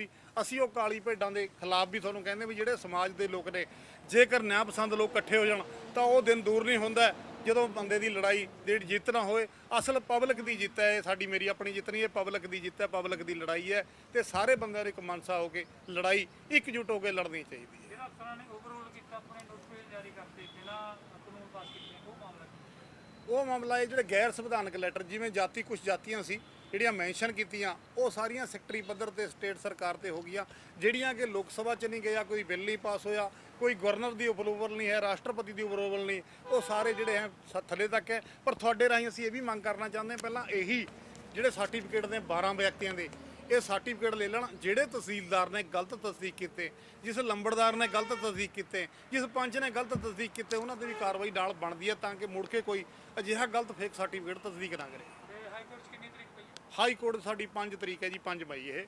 ਸੀ ਅਸੀਂ ਉਹ ਕਾਲੀ ਭੇਡਾਂ ਦੇ ਖਿਲਾਫ ਵੀ ਤੁਹਾਨੂੰ ਕਹਿੰਦੇ ਵੀ ਜਿਹੜੇ ਸਮਾਜ ਦੇ ਲੋਕ ਨੇ, ਜੇਕਰ ਨਿਆਂ ਪਸੰਦ ਲੋਕ ਇਕੱਠੇ ਹੋ ਜਾਣ, ਤਾਂ ਉਹ ਦਿਨ ਦੂਰ ਨਹੀਂ ਹੁੰਦਾ। ਜਦੋਂ ਬੰਦੇ ਦੀ ਲੜਾਈ ਜਿਹੜੀ ਜਿੱਤ ਨਾ ਹੋਏ ਅਸਲ ਪਬਲਿਕ ਦੀ ਜਿੱਤ ਹੈ ਇਹ, ਸਾਡੀ ਮੇਰੀ ਆਪਣੀ ਜਿੱਤ ਨਹੀਂ ਇਹ ਪਬਲਿਕ ਦੀ ਜਿੱਤ ਹੈ ਪਬਲਿਕ ਦੀ ਲੜਾਈ ਹੈ ਤੇ ਸਾਰੇ ਬੰਦਿਆਂ ਦੇ ਇੱਕ ਮਨਸਾ ਹੋ ਕੇ ਲੜਾਈ ਇਕਜੁੱਟ ਹੋ ਕੇ ਲੜਨੀ ਚਾਹੀਦੀ ਹੈ। ਜਿਹੜਾ ਅਫਸਰਾਂ ਨੇ ਓਵਰਆਲ ਕੀਤਾ, ਆਪਣੇ ਨੋਟੀਫਿਕੇਸ਼ਨ ਜਾਰੀ ਕਰਤੇ ਬਿਨਾਂ ਕਾਨੂੰਨ ਪਾਸ ਕੀਤੇ, ਉਹ ਮਾਮਲਾ ਉਹ ਮਾਮਲਾ ਹੈ ਜਿਹੜੇ ਗੈਰ ਸੰਵਿਧਾਨਕ ਲੈਟਰ ਜਿਵੇਂ ਜਾਤੀ ਕੁਝ ਜਾਤੀਆਂ ਸੀ, ਜਿਹੜੀਆਂ ਮੈਂਸ਼ਨ ਕੀਤੀਆਂ, ਉਹ ਸਾਰੀਆਂ ਸੈਕਟਰੀ ਪੱਧਰ ਤੇ ਸਟੇਟ ਸਰਕਾਰ ਤੇ ਹੋ ਗਈਆਂ, ਜਿਹੜੀਆਂ ਕਿ ਲੋਕ ਸਭਾ ਚ ਨਹੀਂ ਗਿਆ, ਕੋਈ ਬਿੱਲ ਨਹੀਂ ਪਾਸ ਹੋਇਆ, ਕੋਈ ਗਵਰਨਰ ਦੀ ਅਪਰੂਵਲ ਨਹੀਂ ਹੈ, ਰਾਸ਼ਟਰਪਤੀ ਦੀ ਅਪਰੂਵਲ ਨਹੀਂ, ਉਹ ਸਾਰੇ ਜਿਹੜੇ ਹੈ, ਸ- ਥੱਲੇ ਤੱਕ ਹੈ। ਪਰ ਤੁਹਾਡੇ ਰਾਹੀਂ ਅਸੀਂ ਇਹ ਵੀ ਮੰਗ ਕਰਨਾ ਚਾਹੁੰਦੇ ਹਾਂ, ਪਹਿਲਾਂ ਇਹੀ ਜਿਹੜੇ ਸਰਟੀਫਿਕੇਟ ਨੇ 12 ਵਿਅਕਤੀਆਂ ਦੇ ਇਹ ਸਰਟੀਫਿਕੇਟ ਲੈ ਲੈਣ ਜਿਹੜੇ ਤਹਿਸੀਲਦਾਰ ਨੇ ਗਲਤ ਤਸਦੀਕ ਕੀਤੇ ਜਿਸ ਲੰਬੜਦਾਰ ਨੇ ਗਲਤ ਤਸਦੀਕ ਕੀਤੇ ਜਿਸ ਪੰਚ ਨੇ ਗਲਤ ਤਸਦੀਕ ਕੀਤੇ ਉਹਨਾਂ ਤੇ ਵੀ ਕਾਰਵਾਈ ਨਾਲ ਬਣਦੀ ਹੈ ਤਾਂ ਕਿ ਮੁੜ ਕੇ ਕੋਈ ਅਜਿਹਾ ਗਲਤ ਫੇਕ ਸਰਟੀਫਿਕੇਟ ਤਸਦੀਕ ਨਾ ਕਰੇ। ਹਾਈ ਕੋਰਟ 'ਚ ਕਿੰਨੀ ਤਰੀਕ ਪਈ ਹੈ? ਹਾਈ ਕੋਰਟ ਸਾਡੀ 5 ਤਰੀਕ ਹੈ ਜੀ 5 ਮਈ ਇਹ।